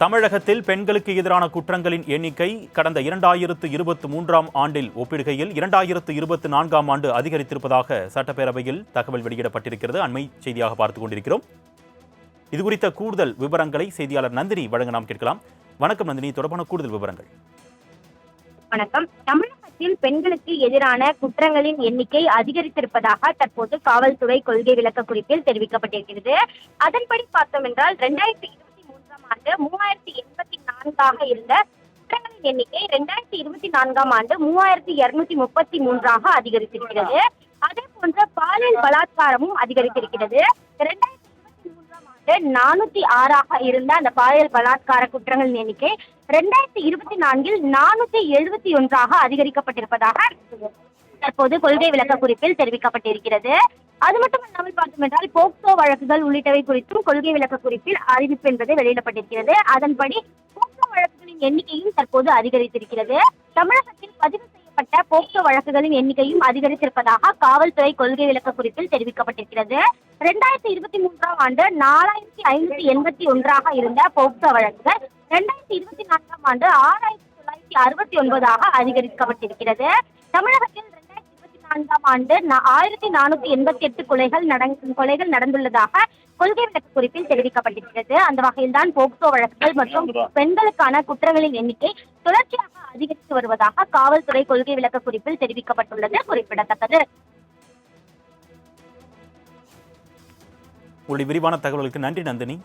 தமிழகத்தில் பெண்களுக்கு எதிரான குற்றங்களின் எண்ணிக்கை கடந்த இரண்டாயிரத்து இருபத்தி மூன்றாம் ஆண்டில் ஒப்பிடுகையில் இரண்டாயிரத்து இருபத்தி நான்காம் ஆண்டு அதிகரித்திருப்பதாக சட்டப்பேரவையில் தகவல் வெளியிடப்பட்டிருக்கிறது. அண்மை செய்தியாக பார்த்துக் கொண்டிருக்கிறோம். இது குறித்த கூடுதல் விவரங்களை செய்தியாளர் நந்தினி வழங்க நாம் கேட்கலாம். வணக்கம் நந்தினி தொடர்பான கூடுதல் விவரங்கள். வணக்கம். தமிழகத்தில் பெண்களுக்கு எதிரான குற்றங்களின் எண்ணிக்கை அதிகரித்திருப்பதாக தற்போது காவல்துறை கொள்கை விளக்க குறிப்பில் தெரிவிக்கப்பட்டிருக்கிறது. அதன்படி பார்த்தோம் என்றால் ரெண்டாயிரத்தி ஆண்டு மூவாயிரத்தி எண்பத்தி நான்காக இருந்த குற்றங்களின் எண்ணிக்கை இரண்டாயிரத்தி இருபத்தி நான்காம் ஆண்டு மூவாயிரத்தி இருநூத்தி முப்பத்தி மூன்றாக அதிகரித்திருக்கிறது. அதே போன்ற பாலியல் பலாத்காரமும் அதிகரித்திருக்கிறது. ரெண்டாயிரத்தி இருபத்தி மூன்றாம் ஆண்டு நானூத்தி ஆறாக இருந்த அந்த பாலியல் பலாத்கார குற்றங்களின் எண்ணிக்கை இரண்டாயிரத்தி இருபத்தி நான்கில் நானூத்தி எழுபத்தி ஒன்றாக அதிகரிக்கப்பட்டிருப்பதாக தற்போது கொள்கை விளக்க குறிப்பில் தெரிவிக்கப்பட்டிருக்கிறது. அது மட்டுமல்லாமல் பார்த்தோம் என்றால் போக்சோ வழக்குகள் உள்ளிட்டவை குறித்தும் கொள்கை விளக்க குறிப்பில் அறிவிப்பு என்பது வெளியிடப்பட்டிருக்கிறது. அதன்படி போக்சோ வழக்குகளின் எண்ணிக்கையும் தற்போது அதிகரித்திருக்கிறது. தமிழகத்தில் பதிவு செய்யப்பட்ட போக்சோ வழக்குகளின் எண்ணிக்கையும் அதிகரித்திருப்பதாக காவல்துறை கொள்கை விளக்க குறிப்பில் தெரிவிக்கப்பட்டிருக்கிறது. ரெண்டாயிரத்தி இருபத்தி மூன்றாம் ஆண்டு நாலாயிரத்தி ஐநூத்தி எண்பத்தி ஒன்றாக இருந்த போக்சோ வழக்குகள் ரெண்டாயிரத்தி இருபத்தி நான்காம் ஆண்டு ஆறாயிரத்தி தொள்ளாயிரத்தி அறுபத்தி ஒன்பதாக அதிகரிக்கப்பட்டிருக்கிறது. தமிழகத்தில் நான்காம் ஆண்டு ஆயிரத்தி நானூத்தி எண்பத்தி எட்டு கொலைகள் நடந் கொலைகள் நடந்துள்ளதாக கொள்கை விளக்க குறிப்பில் தெரிவிக்கப்பட்டிருக்கிறது. அந்த வகையில்தான் போக்சோ வழக்குகள் மற்றும் பெண்களுக்கான குற்றங்களின் எண்ணிக்கை தொடர்ச்சியாக அதிகரித்து வருவதாக காவல்துறை கொள்கை விளக்க குறிப்பில் தெரிவிக்கப்பட்டுள்ளது. குறிப்பிடத்தக்கது. உங்களுடைய விரிவான தகவலுக்கு நன்றி நந்தினி.